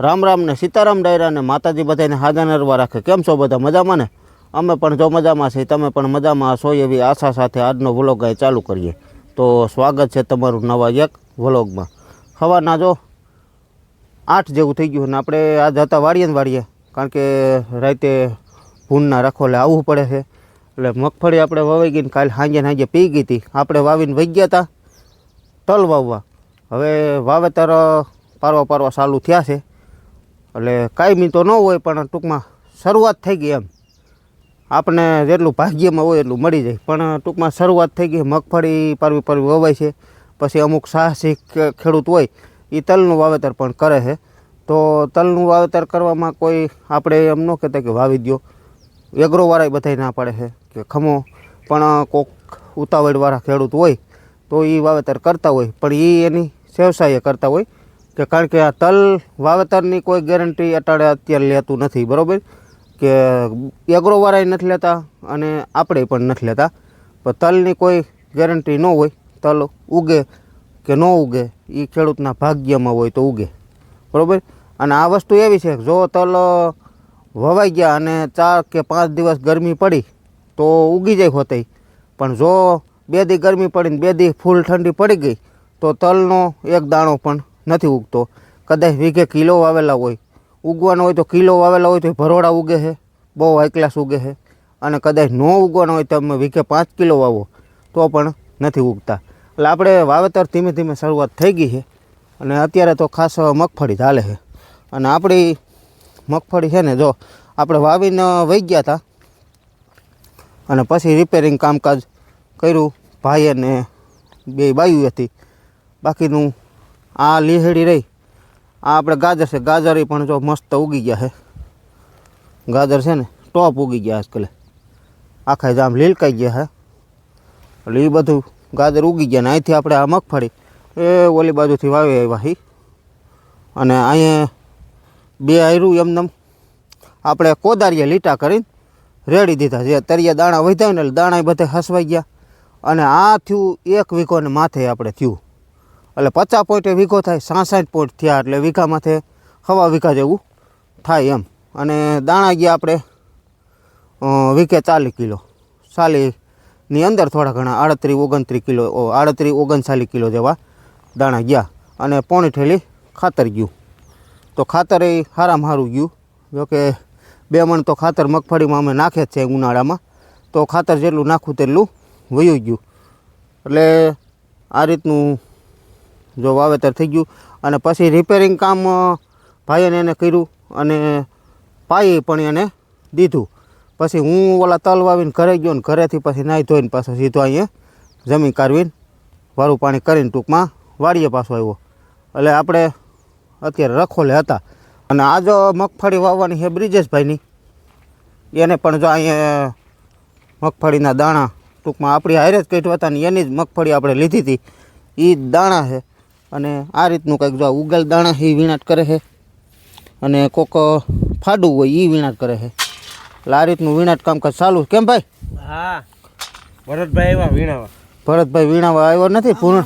રામ રામ ને સીતારામ ડાયરા ને માતાજી બધાને હાજર નરવા રાખે. કેમ છો બધા મજામાં ને? અમે પણ જો મજામાં છીએ, તમે પણ મજામાં છો એવી આશા સાથે આજનો વ્લોગ અહીં ચાલુ કરીએ. તો સ્વાગત છે તમારું નવા એક વ્લોગમાં. સવારના જો આઠ જેવું થઈ ગયું ને આપણે આજ હતા વાળીએ ને વાડીએ, કારણ કે રાતે ભૂનના રખોલે આવવું પડે છે. એટલે મગફળી આપણે વાવી ગઈ ને કાલે સાંજે સાંજે પી ગઈ હતી. આપણે વાવીને વહી ગયા હતા તલ વાવવા. હવે વાવેતર પારવા પારવા ચાલુ થયા છે. એટલે કાયમી તો ન હોય પણ ટૂંકમાં શરૂઆત થઈ ગઈ એમ. આપણે જેટલું ભાગ્યમાં હોય એટલું મળી જાય. પણ ટૂંકમાં શરૂઆત થઈ ગઈ, મગફળી પારવી પારવી વવાય છે. પછી અમુક સાહસિક ખેડૂત હોય એ તલનું વાવેતર પણ કરે છે. તો તલનું વાવેતર કરવામાં કોઈ, આપણે એમ ન કહેતા કે વાવી દો એગ્રોવાળા બધાય ના પાડે છે કે ખમો. પણ કોક ઉતાવળવાળા ખેડૂત હોય, તો એ વાવેતર કરતા હોય. પણ એ એની વ્યવસાય કરતા હોય. કે કારણ કે આ તલ વાવેતરની કોઈ ગેરંટી અટાડે અત્યારે લેતું નથી, બરાબર? કે એગ્રોવાળાએ નથી લેતા અને આપણે પણ નથી લેતા. પણ તલની કોઈ ગેરંટી ન હોય, તલ ઉગે કે ન ઉગે એ ખેડૂતના ભાગ્યમાં હોય તો ઉગે. બરાબર? અને આ વસ્તુ એવી છે જો તલ વવાઈ ગયા અને ચાર કે પાંચ દિવસ ગરમી પડી, તો ઉગી જાય હોતે પણ જો બે દી ગરમી પડીને બે દી ફૂલ ઠંડી પડી ગઈ, તો તલનો એક દાણો પણ નથી ઉગતો. કદાચ વીઘે કિલો વાવેલા હોય. ઉગવાનો હોય તો કિલો વાવેલા હોય તો ભરોડા ઉગે છે. બહુ હાઈ ક્લાસ ઉગે છે. અને કદાચ ન ઉગવાનો હોય તમે વીઘે પાંચ કિલો વાવો, તો પણ નથી ઉગતા. એટલે આપણે વાવેતર ધીમે ધીમે શરૂઆત થઈ ગઈ છે. અને અત્યારે તો ખાસ મગફળી ચાલે છે. અને આપણી મગફળી છે ને, જો આપણે વાવીને વહી ગયા હતા અને પછી રિપેરિંગ કામકાજ કર્યું. ભાઈ અને બે બાયું હતી. બાકીનું આ લીહેડી રહી. આ આપણે ગાજર છે. ગાજર પણ જો મસ્ત ઉગી ગયા છે. ગાજર છે ને ટોપ ઉગી ગયા આજકાલે. આખા જામ લીલકાઈ ગયા છે. એટલે એ બધું ગાજર ઉગી ગયા ને અહીંથી આપણે આ મગફળી એ ઓલી બાજુથી વાવી આવ્યા હી. અને અહીંયા બે આયરું એમનેમ આપણે કોદારીએ લીટા કરીને રેડી દીધા જે તરિયા દાણા વધ્યા ને એટલે દાણા બધે હસવાઈ ગયા. અને આ થયું એક વીકોને માથે આપણે થયું. એટલે પચાસ પોઈન્ટે વીઘો થાય, સાસઠ પોઈન્ટ થયા એટલે વીઘામાંથી હવા વીઘા જેવું થાય એમ. અને દાણા ગયા આપણે વીઘે ચાલીસ કિલો. સાલીની અંદર થોડા ઘણા આડત્રીસ, ઓગણત્રીસ કિલો આડત્રીસ, ઓગણચાલીસ કિલો જેવા દાણા ગયા. અને પોણી ઠેલી ખાતર ગયું. તો ખાતર એ સારામાં સારું ગયું. જોકે બે મણ તો ખાતર મગફળીમાં અમે નાખે જ છે ઉનાળામાં. તો ખાતર જેટલું નાખવું તેટલું વયું ગયું. એટલે આ રીતનું જો વાવેતર થઈ ગયું અને પછી રિપેરિંગ કામ ભાઈને એને કર્યું અને પાઈ પણ એને દીધું. પછી હું ઓલા તલ વાવીને ઘરે ગયો ને ઘરેથી પછી નાહી ધોઈને પાછો સીધો અહીંયા જમીન કાઢવીને વારું પાણી કરીને ટૂંકમાં વાડીએ પાછો આવ્યો. એટલે આપણે અત્યારે રખોલે હતા. અને આ જો મગફળી વાવવાની છે બ્રિજેશભાઈની, એને પણ જો અહીંયા મગફળીના દાણા ટૂંકમાં આપણી હારે જ કઈ હતા ને એની જ મગફળી આપણે લીધી હતી. એ દાણા છે. અને આ રીતનું કંઈક જો ઉગલ દાણા એ વીણાટ કરે છે. અને કોક ફાડું હોય એ વીણાટ કરે છે. એટલે આ રીતનું વીણાટ કામકાજ ચાલુ છે. કેમ ભાઈ? હા. ભરતભાઈ એવા વીણાવા. ભરતભાઈ વીણાવા આવ્યો નથી? પૂર્ણ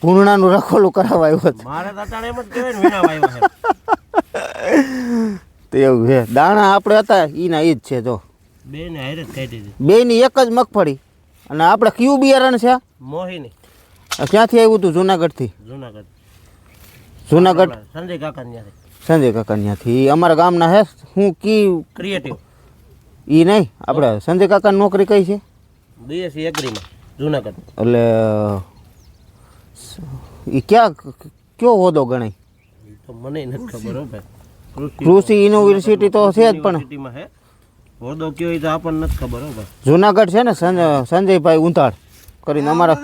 પૂર્ણાનું રખોલું કરાવવા આવ્યો છે મારે તો એમ જ કહેવાય ને વીણાવા આવ્યા તો એવું છે. દાણા આપણે હતા એના એ જ છે જો. બે ને હારે જ ખાઈ દીધી. બેયની એક જ મગફળી. અને આપણે કયું બિયારણ છે? મોહિની. આ ક્યાંથી આવ્યું હતું જુનાગઢથી? જુનાગઢ. જુનાગઢ? સંજય કાકા ત્યાંથી સંજય કાકા ત્યાંથી અમારા ગામના હે? હું કી ક્રિએટિવ ઈ નહીં? આપણે સંજય કાકાની નોકરી કઈ છે? બીએસસી એગ્રીમાં જુનાગઢ. એટલે એ ક્યાં કયો હોદો ગણાય? ઈ તો મને નથી ખબર હો ભાઈ. કૃષિ કૃષિ યુનિવર્સિટી તો છે જ પણ. યુનિવર્સિટીમાં હે? હોદો કયો એ તો આપણને નથી ખબર હો ભાઈ. જુનાગઢ છે ને સંજય સંજયભાઈ ઉંતાળ કરીને અમારા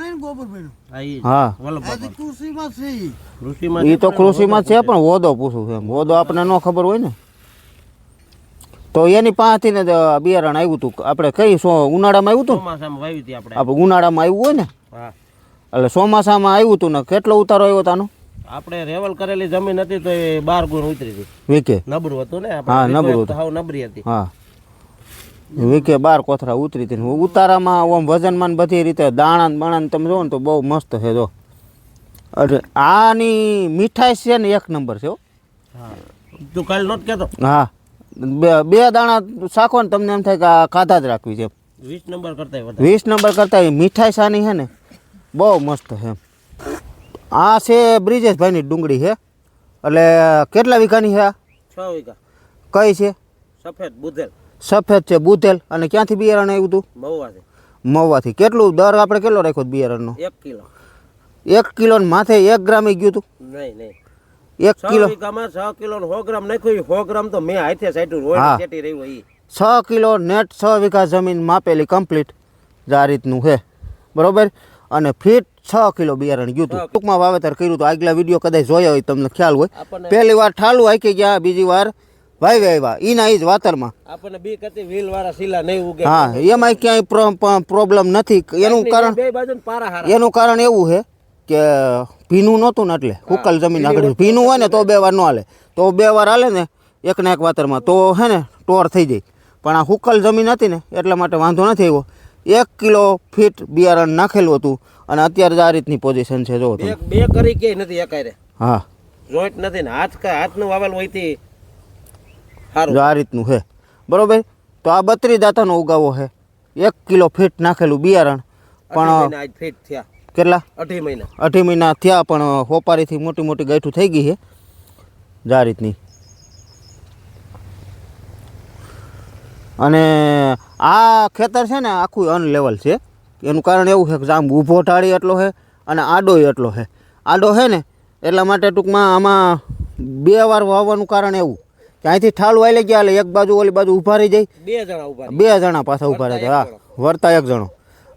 હા એ તો કૃષિમાં છે પણ હોદો પૂછું છે એમ. હોદો આપણને ન ખબર હોય ને. તો એની પાસેથી ને બિયારણ આવ્યું હતું આપણે કઈ સો ઉનાળામાં આવ્યું હતું હતી આપણે. ઉનાળામાં આવ્યું હોય ને? એટલે ચોમાસામાં આવ્યું હતું ને કેટલો ઉતારો આવ્યો તાનો? આપણે રેવલ કરેલી જમીન હતી તો એ બાર ગુણ ઉતરી હતી. વીકે? નબળું હતું ને હા, આપણે નબળું તો હાવ નબળી હતી. હા. વીકે બાર કોથરા ઉતરી હતી ઉતારામાં ઓમ વજનમાં બધી રીતે દાણા બાણા તમે જોવો ને તો બહુ મસ્ત છે જો. અરે આની મીઠાઈ છે ને એક નંબર છે હો. તું કાલ નોટ કહેતો હા. બે બે દાણા શાખો ને તમને એમ થાય કે આ ખાધા જ રાખવી છે વીસ નંબર કરતા વીસ નંબર કરતાં મીઠાઈ સાની છે ને બહુ મસ્ત છે આ છે બ્રિજેશભાઈની ડુંગળી છે. એટલે કેટલા વીઘાની છે આ? છ વીઘા. કઈ છે? સફેદ બુધેલ. સફેદ છે બુધેલ. અને ક્યાંથી બિયારણ આવ્યું હતું મવાથી મહુવાથી. કેટલું દર આપણે કેટલો રાખ્યો હતો બિયારણનો? એક કિલો. એક કિલો માથે એક ગ્રામ ગયું હતું નહીં નહીં. એક કિલો. વીઘામાં છ કિલો સો ગ્રામ નાખ્યું સો ગ્રામ તો મેં હાથે રોય રહ્યું ઈ. છ કિલો નેટ છ વીઘા જમીન માપેલી કમ્પ્લીટ જ આ રીતનું છે બરોબર? અને ફીટ છ કિલો બિયારણ ગયું હતું ટૂંકમાં વાવેતર કર્યું હતું આગલા વીડિયો કદાચ જોયો હોય તમને ખ્યાલ હોય. પહેલી વાર ઠાલું હાકી ગયા બીજી વાર વાવી આવ્યા એના ઈ જ વાતરમાં. આપણને બી કતી વ્હીલ વાળા શીલા નહીં ઉગે. હા એમાં ક્યાંય પ્રોબ્લેમ નથી. એનું કારણ બે બાજુ પારા હારા. એનું કારણ એવું છે કે ભીનું નહોતું ને એટલે હુકલ જમીન આગળ. ભીનું હોય ને તો બે વાર ન હાલે. તો બે વાર હાલે ને એક ને એક વાતરમાં. તો હે ને ટોર થઈ જાય. પણ આ હુકલ જમીન હતી ને એટલા માટે વાંધો નથી આવ્યો. એક કિલો ફીટ બિયારણ નાખેલું હતું અને અત્યારે આ રીતની પોઝિશન છે જો બે કરી કે નથી એકાયરે. હા. જોઈન્ટ નથી ને. હાથ હાથનું વાવેલ હોય જો આ રીતનું છે બરોબર? તો આ બત્રી દાતાનો ઉગાવો છે એક કિલો ફીટ નાખેલું બિયારણ. પણ ફીટ થયા. કેટલા? અઢી મહિના. અઢી મહિના થયા પણ હોપારીથી મોટી મોટી ગાંઠું થઈ ગઈ છે જા રીતની. અને આ ખેતર છે ને આખું અનલેવલ છે. એનું કારણ એવું છે કે આમ ઊભો ઢાળી એટલો છે અને આડોય એટલો છે આડો છે ને એટલા માટે ટૂંકમાં આમાં બે વાર વાવવાનું કારણ એવું. કે અહીંથી ઠાલું આવેલી ગયા એટલે એક બાજુ ઓલી બાજુ ઊભા રહી જાય. બે જણા ઊભા બે જણા પાછા ઊભા રહે હા. વરતા એક જણો.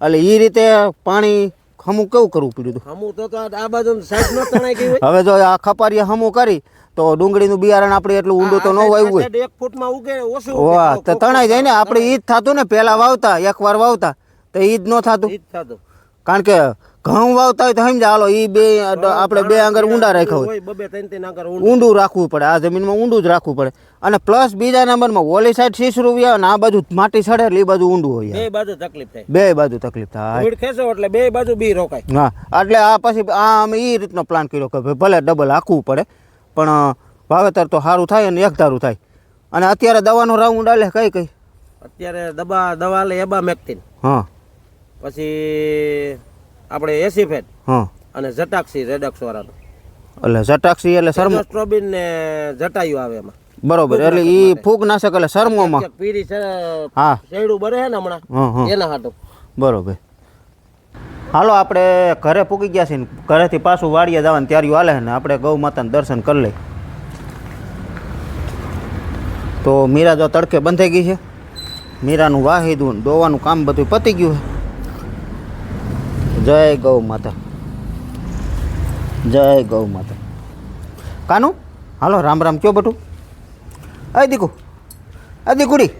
એટલે એ રીતે પાણી હમું કેવું કરવું પડ્યું હતું હમું તો આ બાજુ સાઈડ નો તણાઈ ગઈ હવે જો આ ખપારીએ હમું કરી તો ડુંગળીનું બિયારણ આપણે એટલું ઊંડું તો ન વાવ્યું હોય. એક ફૂટમાં ઉગે ઓછું વાહ તો તણાઈ જાય ને આપણે ઈ જ થતું ને પહેલા વાવતા એકવાર વાવતા તો ઈ જ ન થતું. ઈ જ થતું. કારણ કે ઘઉં વાવતા હોય તો સમજા હાલો એ બે આપણે બે આંગર ઊંડા રાખ્યા હોય. બબે ત્રણ ત્રણ આંગર ઊંડું. રાખવું પડે આ જમીનમાં ઊંડું જ રાખવું પડે. અને પ્લસ બીજા નંબરમાં ઓલી સાઈડ શીશરું વ્યા અને આ બાજુ માટી સડે એટલે એ બાજુ ઊંડું હોય. બે બાજુ તકલીફ થાય. બે બાજુ તકલીફ થાય ભીડ ખેંચો એટલે બે બાજુ બી રોકાય. હા એટલે આ પછી આ અમે એ રીતનો પ્લાન કર્યો કે ભાઈ ભલે ડબલ હાંકવું પડે પણ વાવેતર તો સારું થાય અને એક ધારું થાય. અને અત્યારે દવાનો રાઉન્ડ આલે કઈ કઈ? અત્યારે દવા દવા લે એબા મેક્ટિન. હા. પછી આપણે એસી ફેટ હા. અને જટાક્ષી રેડક્સ વાળાનું. એટલે જટાક્ષી એટલે શરમ સ્ટ્રોબિન ને જટાયું આવે એમાં. બરોબર એટલે એ ફૂગ નાશક એટલે શરમોમાં. એક પીરી છે હા. શેડું બરે ને હમણાં એના હાટો. બરોબર. હાલો આપણે ઘરે પૂકી ગયા છીએ ઘરેથી પાછું વાડીએ જવાનું ત્યારે હાલે ને આપણે ગૌ માતાને દર્શન કરી લઈ તો મીરા જો તડકે બંધાઈ ગઈ છે. મીરાનું વાહિદું દોવાનું કામ બધું પતી ગયું છે. જય ગૌ માતા. જય ગૌ માતા. કાનું? હાલો રામ રામ કયો બટુ? અય દીકુ. અ દીકુડી.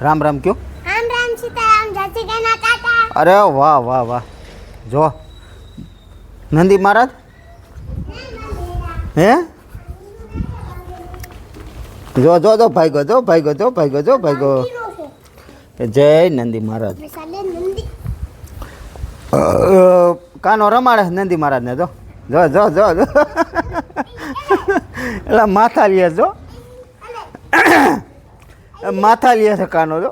રામ રામ કયો? રામ રામ સીતારામ જય શ્રી કાકા અરે વાહ વાહ વાહ. જો. નંદી મહારાજ? હે? જો જો જો ભાઈ જો ભાઈ ગો જો ભાઈ જો ભાઈ જય નંદી મહારાજ. કાનો રમાડે નંદી મહારાજને જો જો જો જો. એટલે માથા લે જો. માથા લે છે કાનો, જો.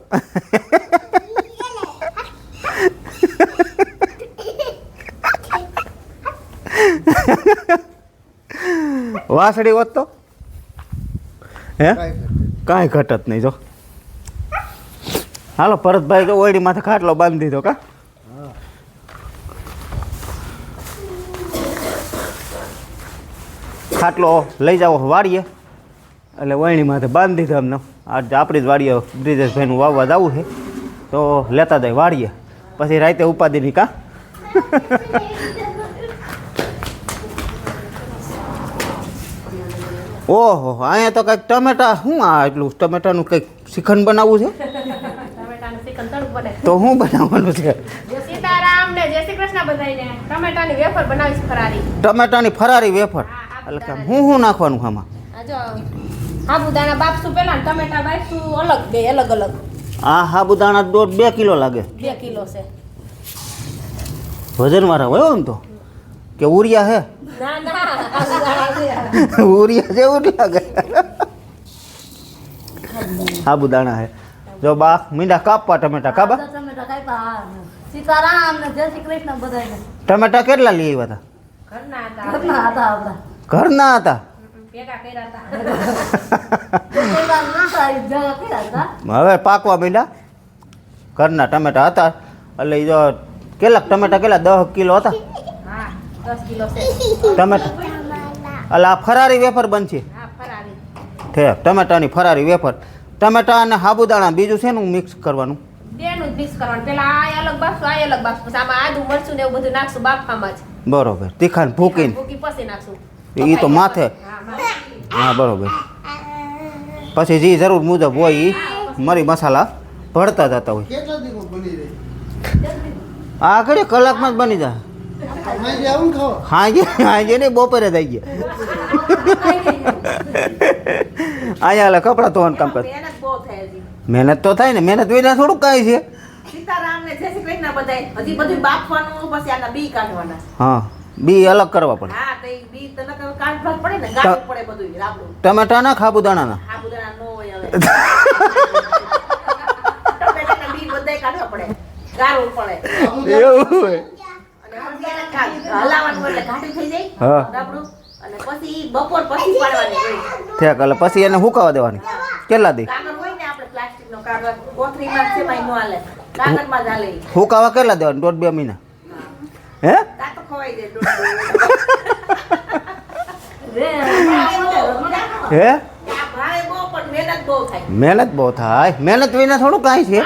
વાસડી હોત તો? હે? કાંઈ ઘટત નહીં, જો. હાલો, ભરતભાઈ તો ઓયડી માથે ખાટલો બાંધી દીધો કા? ખાટલો લઈ જાઓ વાડીએ એટલે વળણી માથે બાંધી દીધા અમને આજે આપણી જ વાડીએ બ્રિજેશભાઈનું વાવવા જવું છે. તો લેતા જાય વાડીએ પછી રાતે ઉપાધિની કા? ઓહો અહીંયા તો કંઈક ટમેટા શું આ એટલું ટમેટાનું કંઈક શિખંડ બનાવવું છે? તો શું બનાવવાનું છે? ટમેટાની ફરારી વેફર? એટલે કે હું શું નાખવાનું આમાં? સાબુદાણા બાફશું પેલા ને ટમેટા બાફશું અલગ બે અલગ અલગ. આ સાબુદાણા દોઢ બે કિલો લાગે. બે કિલો છે. વજનવાળા હોય ને તો? કે ઉરિયા હે. ઉરિયા જેવું લાગે સાબુદાણા હે. જો બા મીંડા કાપવા ટમેટા કાબા ટમેટા સીતારામ ને જય શ્રી કૃષ્ણ બધાને ટમેટા કેટલા લઈ આવ્યા હતા. ઘરના હતા. ઘરના હતા. હવે પાકવા મીંડા ઘરના ટમેટા હતા. એટલે એ જો કેટલા ટમેટા કેટલા? દસ કિલો હતા. છે ટમેટા. એટલે આ ફરારી વેફર બનશે. છે ટમેટાની ફરારી વેફર. ટમેટા અને સાબુદાણા બીજું શેનું મિક્સ કરવાનું? બેનું મિક્સ કરવાનું. પેલા આ અલગ બાફશું આ અલગ બાફશું. આમાં આદુ મરચું ને એવું બધું નાખશું બાફવામાં જ. બરોબર. તીખાને ભૂકીને. ભૂકી પછી નાખશું. ઈ તો માથે. હા બરાબર. પછી જે જરૂર મુજબ હોય એ મરી મસાલા ભરતા જતા હોય. આ ઘડી કલાકમાં જ બની જાય. હાજે હાજે ને બપોરે થઈ ગયા. અહીંયા કપડાં ધોવાનું કામ કરે. મહેનત તો થાય ને મહેનત વિના થોડુંક કાંઈ છે. સીતારામ જય શ્રી કૃષ્ણ બધાય હજી બધું બાફવાનું પછી આના બી કાઢવાના. હા. બી અલગ કરવા પડે. હા તો બી તો નકર કાઢવા પડે ને? ગાળવું પડે બધું રાબડું. ટમેટાના ખાબુદાણાના? આ બુદાણા નો હોય હવે. ટમેટાના બી બધાય કાઢવા પડે. ગાળવું પડે. એવું હોય. પછી એને કા- હલાવવાનું એટલે ઘાટી થઈ જાય હા. રાબડું. અને પછી ઈ બપોર પછી પાડવાની હોય. ઠેક એટલે પછી એને સુકાવા દેવાની. કેટલા દી. સુકાવા કેટલા દેવાની? દોઢ બે મહિના. હે? હે? મહેનત બહુ થાય. મહેનત થાય વિના થોડું કાંઈ છે.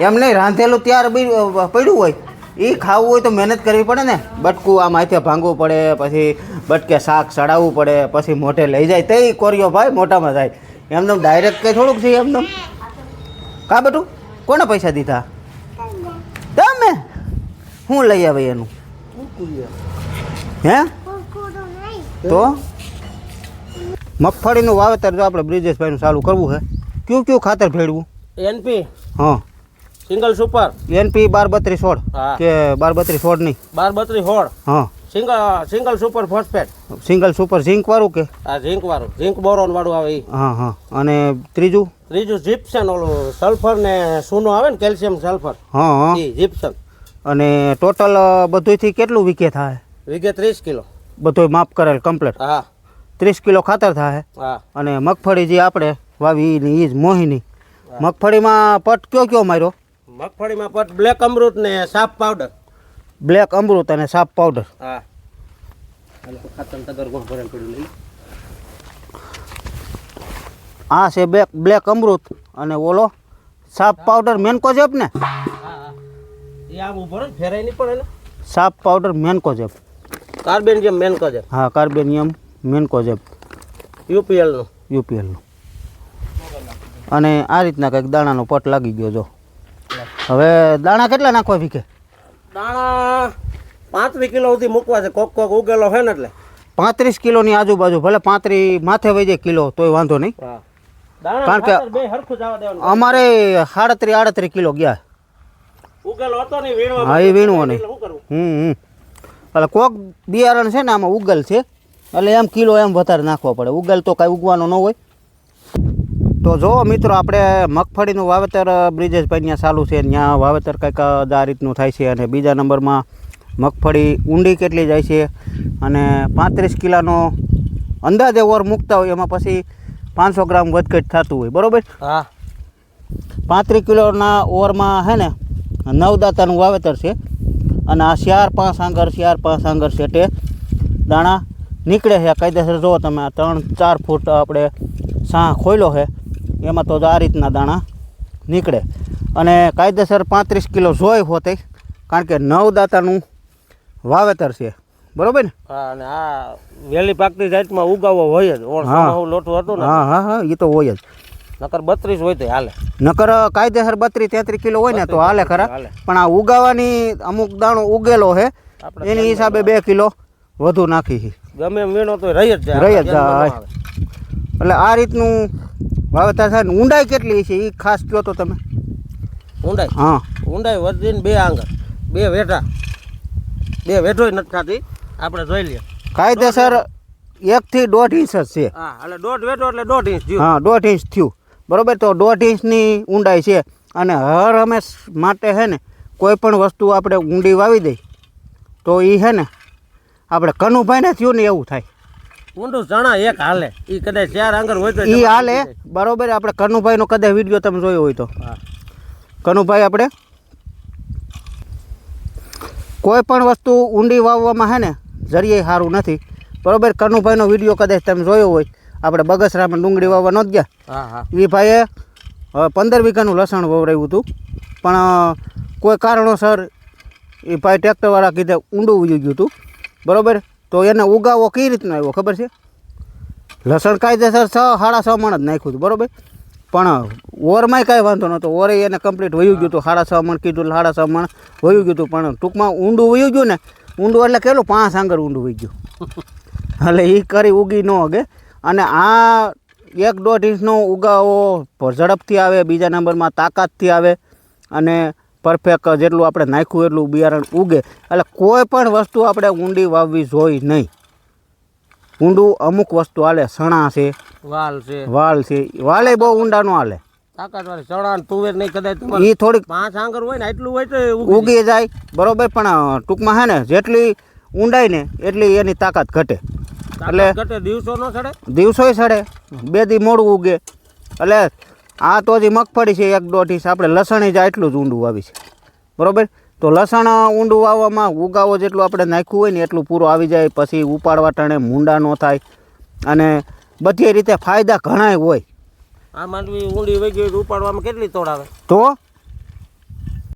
એમ નહીં રાંધેલું ત્યાર બી પડ્યું હોય. એ ખાવું હોય તો મહેનત કરવી પડે ને. બટકું આ માથે ભાંગવું પડે પછી બટકે શાક ચડાવવું પડે પછી મોઢે લઈ જાય. તે કોરિયો ભાઈ મોટામાં જાય એમને ડાયરેક્ટ કંઈ થોડુંક છે એમને કા બેટું? કોને પૈસા દીધા? હું લઈ આવે એનું? હે? તો? મગફળીનું વાવેતર જો આપણે બ્રિજેશભાઈનું ચાલુ કરવું છે કયું કયું ખાતર ભેળવું? એનપી. હા. Single super. એનપી બાર બત્રીસ સોળ કે બાર બત્રીસ સોળ નહીં? બાર બત્રીસ હોળ હા. Single single super phosphate. Single super zinc વાળું કે? આ ઝીંક વાળું ઝીંક બોરોન વાળું આવે એ હા હા. અને ત્રીજું? ત્રીજું જીપ્સન ઓલું સલ્ફર ને સોનું આવે ને કેલ્શિયમ સલ્ફર હા હા. જીપ્સન અને ટોટલ બધુંથી કેટલું વિકે થાય? વીઘે ત્રીસ કિલો. બધું માપ કરેલ કમ્પ્લીટ હા. ત્રીસ કિલો ખાતર થાય? હા. અને મગફળી જે આપણે વાવી એ જ મોહિની મગફળીમાં પટ કયો કયો માર્યો? મગફળીમાં પટ બ્લેક અમૃત ને સાફ પાવડર. બ્લેક અમૃત અને સાપ પાવડર. હા. આ છે બ્લેક બ્લેક અમૃત અને ઓલો સાપ પાવડર. મેનકોજેપ ને હા હા. એ આમ ઊભો રહે ફેરાય નહીં પડે ને. સાપ પાવડર મેનકોજેપ કાર્બન જેમ મેન કજે હા કાર્બેનિયમ મેનકોજેપ યુપીએલનું. યુપીએલનું અને આ રીતના કંઈક દાણાનો પટ લાગી ગયો જો. હવે દાણા કેટલા નાખવા વીકે? દાણા પાંત્રીસ કિલો સુધી મૂકવા છે. કોક કોક ઉગેલો છે ને એટલે. પાંત્રીસ કિલોની આજુબાજુ ભલે પાંત્રીસ માથે વહી જાય કિલો તોય વાંધો નહીં. કારણ કે- ખાતર બે હરખું જવા દેવાનું. અમારે સાડત્રીસ આડત્રીસ કિલો ગયા. ઉગેલો હતો ને વીણવા હા, એ વીણવો શું હમ હમ. એટલે કોક બિયારણ છે ને આમાં ઉગલ છે. એટલે એમ કિલો એમ વધારે નાખવો પડે. ઉગલ તો કાંઈ ઉગવાનો ન હોય. તો જો મિત્રો આપણે મગફળીનું વાવેતર બ્રિજેશભાઈ ત્યાં ચાલુ છે. ત્યાં વાવેતર કંઈક આ રીતનું થાય છે અને બીજા નંબરમાં મગફળી ઊંડી કેટલી જાય છે અને પાંત્રીસ કિલાનો અંદાજે ઓર મૂકતા હોય એમાં પછી પાંચસો ગ્રામ વધઘટ થતું હોય. બરાબર? હા. પાંત્રીસ કિલોના ઓવરમાં હે ને નવ દાતાનું વાવેતર છે. અને આ ચાર પાંચ આંગર ચાર પાંચ આંગર સેટે દાણા નીકળે છે. કાયદેસર જુઓ તમે આ ત્રણ ચાર ફૂટ આપણે સાહ ખોલ્યો છે. એમાં તો આ રીતના દાણા નીકળે. અને કાયદેસર પાંત્રીસ કિલો જોઈ હોતે કારણ કે નવદાતાનું વાવેતર છે. બરોબર ને? હા અને આ વહેલી પાકની જાતમાં ઉગાવો હોય જ. હા. લોટું હતું ને. હા હા હા એ તો હોય જ. નકર બત્રીસ હોય તો હાલે. નકર કાયદેસર બત્રીસ તેત્રીસ કિલો હોય ને તો હાલે ખરા. પણ આ ઉગાવાની અમુક દાણો ઉગેલો છે એની હિસાબે બે કિલો વધુ નાખી ગમે વીણો તો રહી જ જાય રહી જ જાય. એટલે આ રીતનું વાવેતર થાય ને ઊંડાઈ કેટલી છે એ ખાસ કહો તો તમે? ઊંડાઈ? હા. ઊંડાઈ વધીને બે આંગળ બે વેઠા બે વેઠો નથી ખાતી આપણે જોઈ લઈએ. કાયદેસર એકથી દોઢ ઇંચ જ છે. હા એટલે દોઢ વેઠો એટલે દોઢ ઇંચ. હા દોઢ ઇંચ થયું. બરોબર? તો દોઢ ઇંચની ઊંડાઈ છે. અને હર હંમેશ માટે છે ને કોઈ પણ વસ્તુ આપણે ઊંડી વાવી દઈ તો એ છે ને આપણે કનુભાઈને થયું ને એવું થાય. ઊંડું ચણા એક હાલે. એ કદાચ ચાર આંગળ હોય તો એ હાલે. બરોબર? આપણે કનુભાઈનો કદાચ વીડિયો તમે જોયો હોય તો. હા. કનુભાઈ આપણે કોઈ પણ વસ્તુ ઊંડી વાવવામાં છે ને જરીએ સારું નથી. બરોબર? કનુભાઈનો વીડિયો કદાચ તમે જોયો હોય આપણે બગસરામાં ડુંગળી વાવવા નહોત ગયા. હા હા. એ ભાઈએ પંદર વીઘાનું લસણ વવરાયું હતું. પણ કોઈ કારણોસર એ ભાઈ ટ્રેક્ટરવાળા કીધે ઊંડું ઉજી ગયું હતું. બરોબર? તો એને ઉગાવો કઈ રીતનો આવ્યો ખબર છે? લસણ કાયદેસર છ સાડા છ મણ જ નાખ્યું હતું બરોબર? પણ ઓરમાંય કાંઈ વાંધો નહોતો. ઓરે એને કમ્પ્લીટ વયું ગયું હતું. સાડા છ મણ કીધું સાડા છ મણ વયું ગયું હતું. પણ ટૂંકમાં ઊંડું વયું ગયું ને ઊંડું એટલે કેટલું? પાંચ આંગર ઊંડું વહી ગયું. એટલે એ કરી ઉગી ન હગે. અને આ એક દોઢ ઇંચનો ઉગાવો ઝડપથી આવે બીજા નંબરમાં તાકાતથી આવે અને પરફેક્ટ જેટલું આપણે નાખ્યું એટલું બિયારણ ઉગે. એટલે કોઈ પણ વસ્તુ આપણે ઊંડી વાવવી જોઈ નહીં. ઊંડું અમુક વસ્તુ હાલે સણા છે વાલ છે. વાલ છે. વાલે બહુ ઊંડા નો હાલે તાકાત વાળી તુવેર નહીં કદાચ એ થોડીક પાંચ આંગર હોય ને એટલું હોય તો ઉગી. જાય. બરોબર પણ ટૂંકમાં હે ને જેટલી ઊંડાઈ ને એટલી એની તાકાત ઘટે. તાકાત દિવસો નો સડે? દિવસોય સડે. બે દી મોડું ઉગે. એટલે આ તો હજી મગફળી છે એક દોઢ ઇંચ. આપણે લસણી જ એટલું જ ઊંડું આવી છે બરાબર? તો લસણ ઊંડું વાવવામાં ઉગાવો જેટલું આપણે નાખ્યું હોય ને એટલું પૂરું આવી જાય. પછી ઉપાડવા ટાણે મૂંડા ન થાય. અને બધી રીતે ફાયદા ઘણાય હોય. આ માંડવી ઊંડી વહી ગઈ ઉપાડવામાં કેટલી તોડ આવે? તો